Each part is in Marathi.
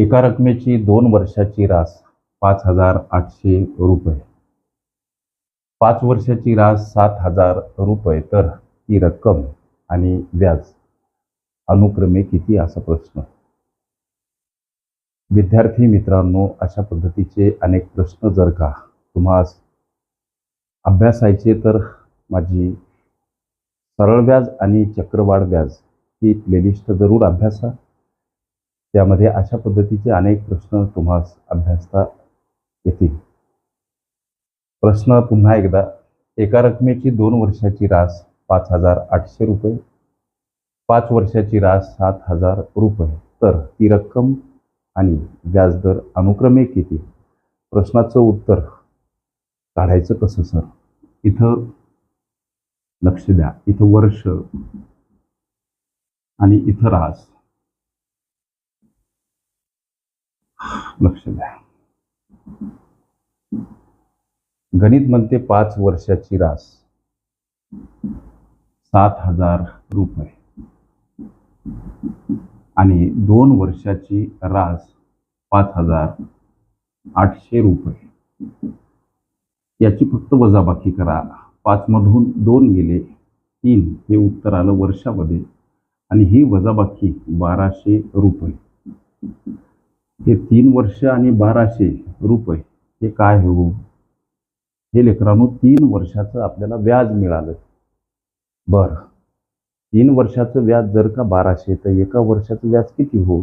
एका रकमेची दोन वर्षाची रास पाच हजार आठशे रुपये. पाच वर्षाची रास सात हजार रुपये. तर ती रक्कम आणि व्याज अनुक्रमे किती? असा प्रश्न. विद्यार्थी मित्रांनो अशा पद्धतीचे अनेक प्रश्न जर का तुम्हास अभ्यासायचे तर माझी सरळ व्याज आणि चक्रवाढ व्याज ही प्लेलिस्ट जरूर अभ्यासा. त्यामध्ये अशा पद्धतीचे अनेक प्रश्न तुम्हास अभ्यासता येतील. प्रश्न पुन्हा एकदा एका रकमेची दोन वर्षाची रास पाच हजार आठशे रुपये पाच वर्षाची रास सात हजार रुपये. तर ती रक्कम आणि व्याजदर अनुक्रमे किती? प्रश्नाचं उत्तर काढायचं कसं सर? इथं लक्ष द्या. इथं वर्ष आणि इथं रास. लक्ष द्या. गणित म्हणते पाच वर्षाची रास. सात हजार रुपये. आणि दोन वर्षाची रास पाच हजार आठशे रुपये. याची फक्त वजाबाकी करा. पाचमधून दोन गेले तीन. हे उत्तर आलं वर्षामध्ये. आणि ही वजाबाकी बाराशे रुपये. हे तीन वर्ष आणि बाराशे रुपये हे काय हो? हे लेकरांनो तीन वर्षाचं आपल्याला व्याज मिळालं. बरं. तीन वर्षाचं व्याज जर का बाराशे तर एका वर्षाचं व्याज किती हो?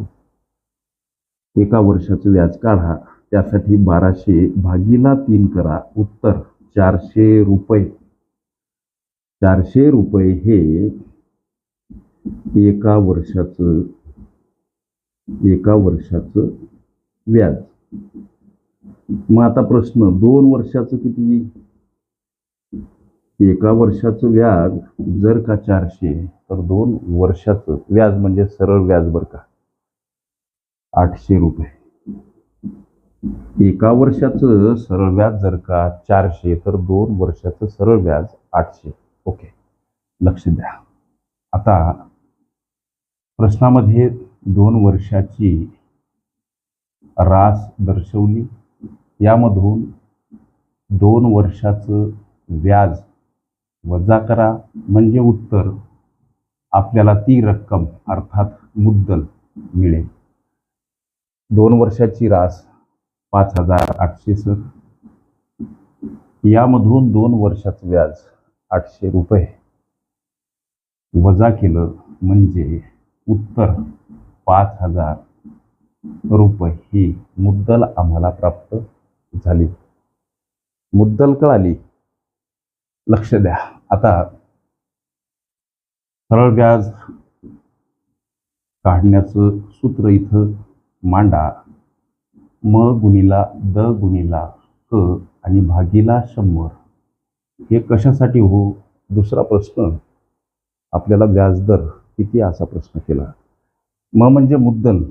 एका वर्षाचं व्याज काढा. त्यासाठी बाराशे भागीला तीन करा. उत्तर चारशे रुपये. चारशे रुपये हे एका वर्षाचं एका वर्षाचं व्याज. मग आता प्रश्न दोन वर्षाचं किती? एका वर्षाचं व्याज जर का चारशे तर दोन वर्षाचं व्याज म्हणजे सरळ व्याज बरं का? आठशे रुपये. एका वर्षाचं सरळ व्याज जर का चारशे तर दोन वर्षाचं सरळ व्याज आठशे. ओके. लक्ष द्या. आता प्रश्नामध्ये दोन वर्षाची रास दर्शवली. यामधून दोन वर्षाचं व्याज वजा करा म्हणजे उत्तर आपल्याला ती रक्कम अर्थात मुद्दल मिळेल. दोन वर्षाची रास पाच हजार आठशे सर. यामधून दोन वर्षाचं व्याज आठशे रुपये. वजा केलं म्हणजे उत्तर पाच हजार रूप ही मुद्दल आम्हाला प्राप्त झाली. मुद्दल कळाली. लक्ष द्या. आता सरळ व्याज काढण्याचं सूत्र इथं मांडा. म गुणिला द गुणिला क आणि भागीला शंभर. हे कशासाठी हो? दुसरा प्रश्न. आपल्याला व्याजदर किती असा प्रश्न केला. म म्हणजे मुद्दल.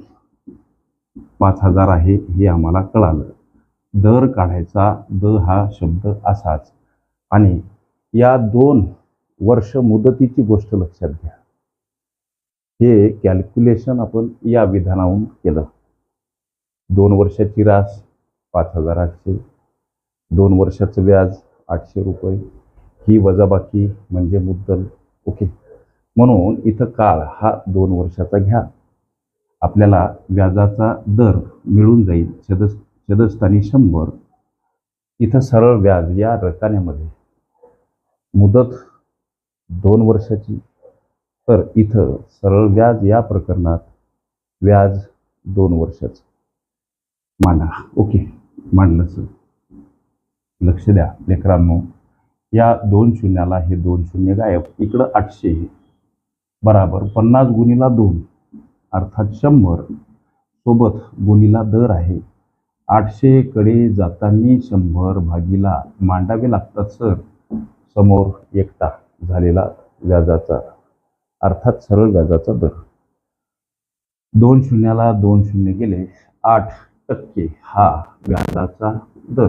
पाच हजार आहे हे आम्हाला कळालं. दर काढायचा द हा शब्द असाच. आणि या दोन वर्ष मुदतीची गोष्ट लक्षात घ्या. हे कॅल्क्युलेशन आपण या विधानाहून केलं. दोन वर्षाची रास पाच हजार आठशे दोन वर्षाचं व्याज आठशे रुपये. ही वजाबाकी म्हणजे मुद्दल. ओके. म्हणून इथं काळ हा दोन वर्षाचा घ्या. आपल्याला व्याजाचा दर मिळून जाईल. छदस छदस्थानी शंभर. इथं सरळ व्याज या रकान्यामध्ये. मुदत दोन वर्षाची. तर इथं सरळ व्याज या प्रकरणात व्याज दोन वर्षाचं. मांडा. ओके. मांडलं सर लक्ष द्या लेकरांनो. या दोन शून्याला हे दोन शून्य गायब. इकडं आठशे. बराबर. पन्नास गुणीला दोन. अर्थात शंभर. सोबत गुणीला दर आहे. आठशेकडे जाताना शंभर भागीला मांडावे लागतात सर. समोर एकटा झालेला व्याजाचा अर्थात सरळ व्याजाचा दर. दोन शून्याला दोन शून्य गेले आठ टक्के हा व्याजाचा दर.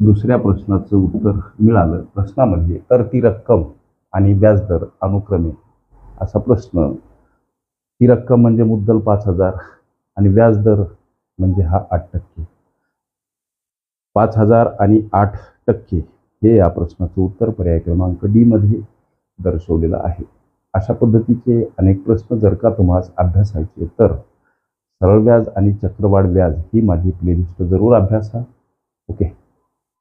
दुसऱ्या प्रश्नाचं उत्तर मिळालं प्रश्नामध्ये तर ती रक्कम आणि व्याजदर अनुक्रमे असा प्रश्न ती रक्कम म्हणजे मुद्दल पाच हजार आणि व्याजदर म्हणजे हा आठ टक्के. पाच हजार आणि आठ टक्के हे या प्रश्नाचं उत्तर पर्याय क्रमांक डी मध्ये दर्शवलेलं आहे. अशा पद्धतीचे अनेक प्रश्न जर का तुम्हाला अभ्यासायचे तर सरळ व्याज आणि चक्रवाढ व्याज ही माझी प्लेलिस्ट जरूर अभ्यासा. ओके